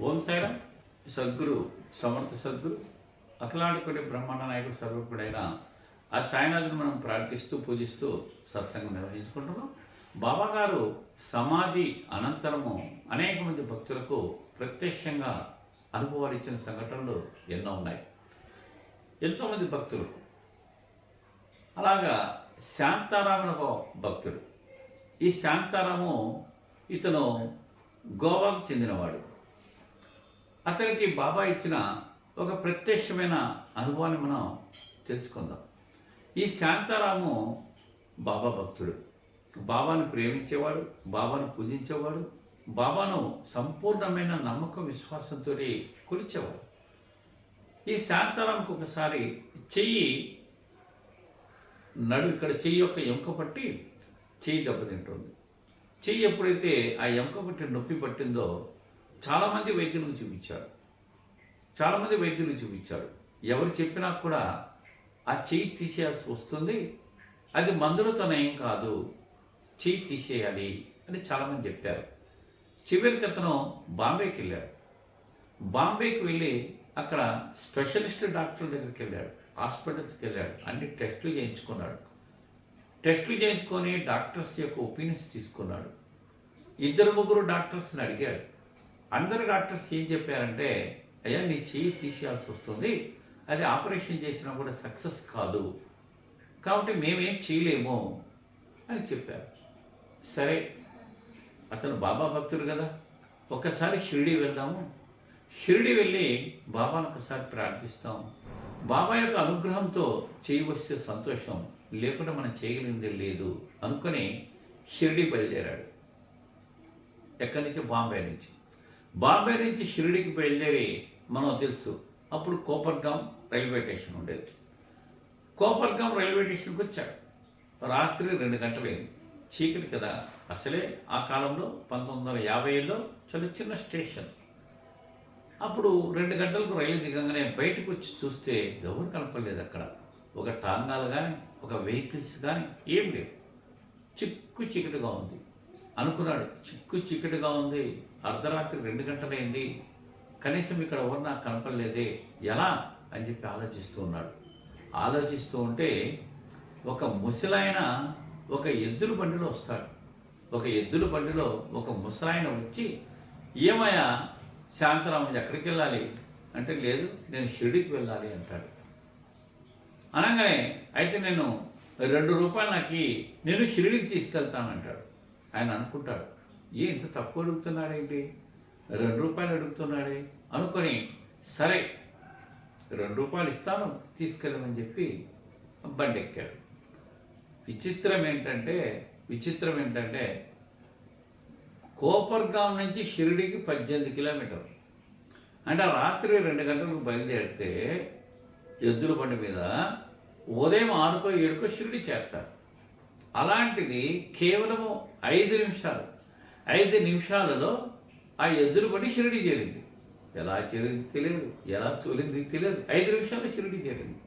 ఓం సాయిరా సద్గురు సమర్థ సద్గురు అఖలాండకుడి బ్రహ్మాండ నాయకుడు సర్వకుడైన ఆ సాయినాథుని మనం ప్రార్థిస్తూ పూజిస్తూ సత్సంగం నిర్వహించుకుంటున్నాం. బాబా గారు సమాధి అనంతరము అనేక మంది భక్తులకు ప్రత్యక్షంగా అనుభవాలు ఇచ్చిన సంఘటనలు ఎన్నో ఉన్నాయి. ఎంతోమంది భక్తులు. అలాగా శాంతారాముని ఒక భక్తుడు. ఈ శాంతారాము ఇతను గోవాకు చెందినవాడు. అతనికి బాబా ఇచ్చిన ఒక ప్రత్యక్షమైన అనుభవాన్ని మనం తెలుసుకుందాం. ఈ శాంతారాము బాబా భక్తుడు. బాబాను ప్రేమించేవాడు బాబాను పూజించేవాడు బాబాను సంపూర్ణమైన నమ్మకం విశ్వాసంతో కొలిచేవాడు. ఈ శాంతారాంకు ఒకసారి చెయ్యి నడు ఇక్కడ చెయ్యి యొక్క ఎముక పట్టి చెయ్యి దెబ్బతింటుంది. చెయ్యి ఎప్పుడైతే ఆ ఎంక పట్టి నొప్పి పట్టిందో చాలామంది వైద్యులకు చూపించారు. చాలామంది వైద్యులకు చూపించారు. ఎవరు చెప్పినా కూడా ఆ చెయ్యి తీసేయాల్సి వస్తుంది. అది మందులతో నయం కాదు. చెయ్యి తీసేయాలి అని చాలామంది చెప్పారు. చివరికి అతను బాంబేకి వెళ్ళాడు. బాంబేకి వెళ్ళి అక్కడ స్పెషలిస్ట్ డాక్టర్ దగ్గరికి వెళ్ళాడు. హాస్పిటల్స్కి వెళ్ళాడు. అన్ని టెస్టులు చేయించుకున్నాడు. టెస్టులు చేయించుకొని డాక్టర్స్ యొక్క ఒపీనియన్స్ తీసుకున్నాడు. ఇద్దరు ముగ్గురు డాక్టర్స్ని అడిగాడు. అందరు డాక్టర్స్ ఏం చెప్పారంటే అయ్యా నీ చెయ్యి తీసేయాల్సి వస్తుంది. అది ఆపరేషన్ చేసినా కూడా సక్సెస్ కాదు. కాబట్టి మేమేం చేయలేము అని చెప్పారు. సరే అతను బాబా భక్తుడు కదా. ఒక్కసారి షిరిడి వెళ్దాము. షిరిడి వెళ్ళి బాబాను ఒకసారి ప్రార్థిస్తాం. బాబా యొక్క అనుగ్రహంతో చేయవస్తే సంతోషం. లేకుండా మనం చేయగలిగింది లేదు అనుకొని షిరిడి బయలుదేరాడు. ఎక్కడి నుంచి? బాంబే నుంచి. బాంబే నుంచి షిరిడికి బయలుదేరి మనం తెలుసు అప్పుడు కోపర్గాం రైల్వే స్టేషన్ ఉండేది. కోపర్గాం రైల్వే స్టేషన్కి వచ్చాడు. రాత్రి రెండు గంటలైంది. చీకటి కదా అసలే ఆ కాలంలో పంతొమ్మిది వందల యాభైలో చాలా చిన్న స్టేషన్. అప్పుడు రెండు గంటలకు రైలు దిగంగానే బయటకు వచ్చి చూస్తే ఎవరు కనపడలేదు అక్కడ. ఒక టాంగాలు కానీ ఒక వెహికల్స్ కానీ ఏం లేవు. చిక్కు చీకటిగా ఉంది. అనుకున్నాడు చిక్కు చీకటిగా ఉంది. అర్ధరాత్రి రెండు గంటలైంది. కనీసం ఇక్కడ ఎవరు నాకు కనపడలేదే ఎలా అని చెప్పి ఆలోచిస్తూ ఉన్నాడు. ఆలోచిస్తూ ఉంటే ఒక ముసలాయన ఒక ఎద్దుల బండిలో వస్తాడు. ఒక ఎద్దుల బండిలో ఒక ముసలాయన వచ్చి ఏమయ్యా శాంతరాము ఎక్కడికి వెళ్ళాలి? అంటే లేదు నేను షిరిడికి వెళ్ళాలి అంటాడు. అనగానే అయితే నేను రెండు రూపాయలు నాకు నేను షిరిడికి తీసుకెళ్తానంటాడు ఆయన అనుకుంటాడు. ఏ ఇంత తక్కువ అడుగుతున్నాడేంటి? రెండు రూపాయలు అడుగుతున్నాడే? అనుకొని సరే రెండు రూపాయలు ఇస్తాను తీసుకెళ్ళమని చెప్పి బండి ఎక్కాడు విచిత్రం ఏంటంటే విచిత్రం ఏంటంటే కోపర్గాం నుంచి షిరిడికి పద్దెనిమిది కిలోమీటర్లు అంటే ఆ రాత్రి రెండు గంటలకు బయలుదేరితే ఎద్దుల బండి మీద ఉదయం ఆరుకో ఏడుకో షిరిడి చేస్తారు. అలాంటిది కేవలము ఐదు నిమిషాలు. ఐదు నిమిషాలలో ఆ ఎద్దుల బండి షిరిడి చేరింది. ఎలా చేరింది తెలియదు. ఎలా తోలింది తెలియదు. ఐదు నిమిషాల్లో షిరిడి చేరింది.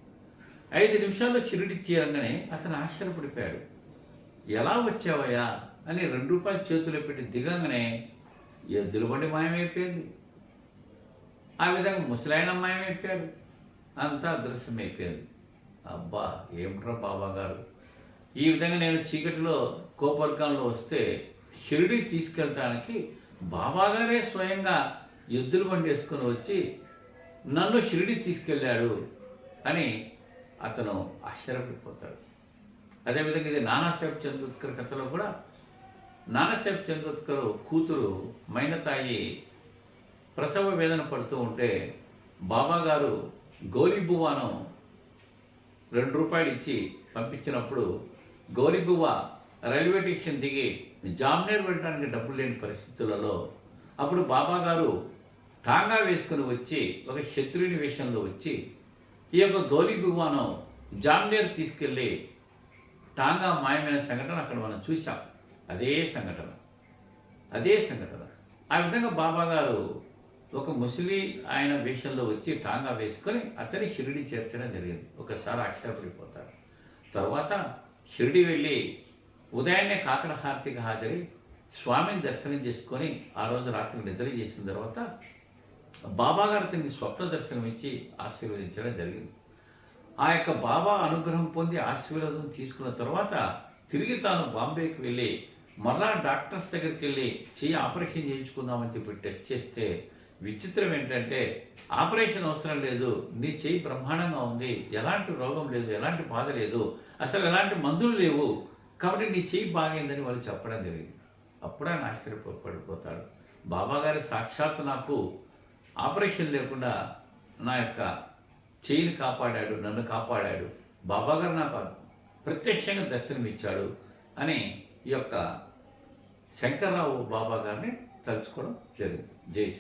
ఐదు నిమిషాల్లో షిరిడి చేరంగానే అతను ఆశ్చర్యపడిపోయాడు. ఎలా వచ్చావయ్యా అని రెండు రూపాయలు చేతిలో పెట్టి దిగంగానే ఎద్దుల బండి మాయమైపోయింది. ఆ విధంగా ముసలాయన మాయమైపోయాడు. అంతా దృశ్యమైపోయింది అబ్బా ఏమిట్రా బాబా గారు ఈ విధంగా నేను చీకటిలో కోపర్గంలో వస్తే షిరిడి తీసుకెళ్ళటానికి బాబాగారే స్వయంగా ఎద్దులు బండి వేసుకొని వచ్చి నన్ను షిరిడి తీసుకెళ్ళాడు అని అతను ఆశ్చర్యపడిపోతాడు. అదేవిధంగా ఇది నానాసాహెబ్ చంద్రోత్కర్ కథలో కూడా నానాసాహెబ్ చంద్రోత్కర్ కూతురు మైనతాయి ప్రసవ వేదన పడుతూ ఉంటే బాబాగారు గౌరీబువ్వను రెండు రూపాయలు ఇచ్చి పంపించినప్పుడు గౌరీబువ్వ రైల్వే స్టేషన్ దిగి జామ్నేర్ వెళ్ళడానికి డబ్బులు లేని పరిస్థితులలో అప్పుడు బాబా గారు టాంగా వేసుకుని వచ్చి ఒక శత్రుని వేషంలో వచ్చి ఈ యొక్క గౌరీబువ్వను జామ్నేర్ తీసుకెళ్ళి టాంగా మాయమైన సంఘటన అక్కడ మనం చూసాం అదే సంఘటన. అదే సంఘటన. ఆ విధంగా బాబా గారు ఒక ముసలి ఆయన వేషంలో వచ్చి టాంగా వేసుకొని అతని షిరిడి చేర్చడం జరిగింది. ఒకసారి అక్షరపడిపోతారు తర్వాత షిరిడి వెళ్ళి ఉదయాన్నే కాకడ హారతికి హాజరై స్వామిని దర్శనం చేసుకొని ఆ రోజు రాత్రి నిద్ర చేసిన తర్వాత బాబాగారు స్వప్న దర్శనం ఇచ్చి ఆశీర్వదించడం జరిగింది. ఆ యొక్క బాబా అనుగ్రహం పొంది ఆశీర్వాదం తీసుకున్న తర్వాత తిరిగి తాను బాంబేకి వెళ్ళి మరలా డాక్టర్స్ దగ్గరికి వెళ్ళి చేయి ఆపరేషన్ చేయించుకుందామని చెప్పి టెస్ట్ చేస్తే విచిత్రం ఏంటంటే ఆపరేషన్ అవసరం లేదు నీ చేయి బ్రహ్మాండంగా ఉంది ఎలాంటి రోగం లేదు ఎలాంటి బాధ లేదు అసలు ఎలాంటి మందులు లేవు కాబట్టి నీ చెయ్యి బాగైందని వాళ్ళు చెప్పడం జరిగింది. అప్పుడు ఆయన ఆశ్చర్యపడిపోతాడు. బాబాగారి సాక్షాత్ సాక్షాత్తు నాకు ఆపరేషన్ లేకుండా నా యొక్క చేయిని కాపాడాడు నన్ను కాపాడాడు. బాబాగారు నాకు ప్రత్యక్షంగా దర్శనం ఇచ్చాడు అని ఈ యొక్క శంకర్రావు బాబా గారిని తలుచుకోవడం జరిగింది. జై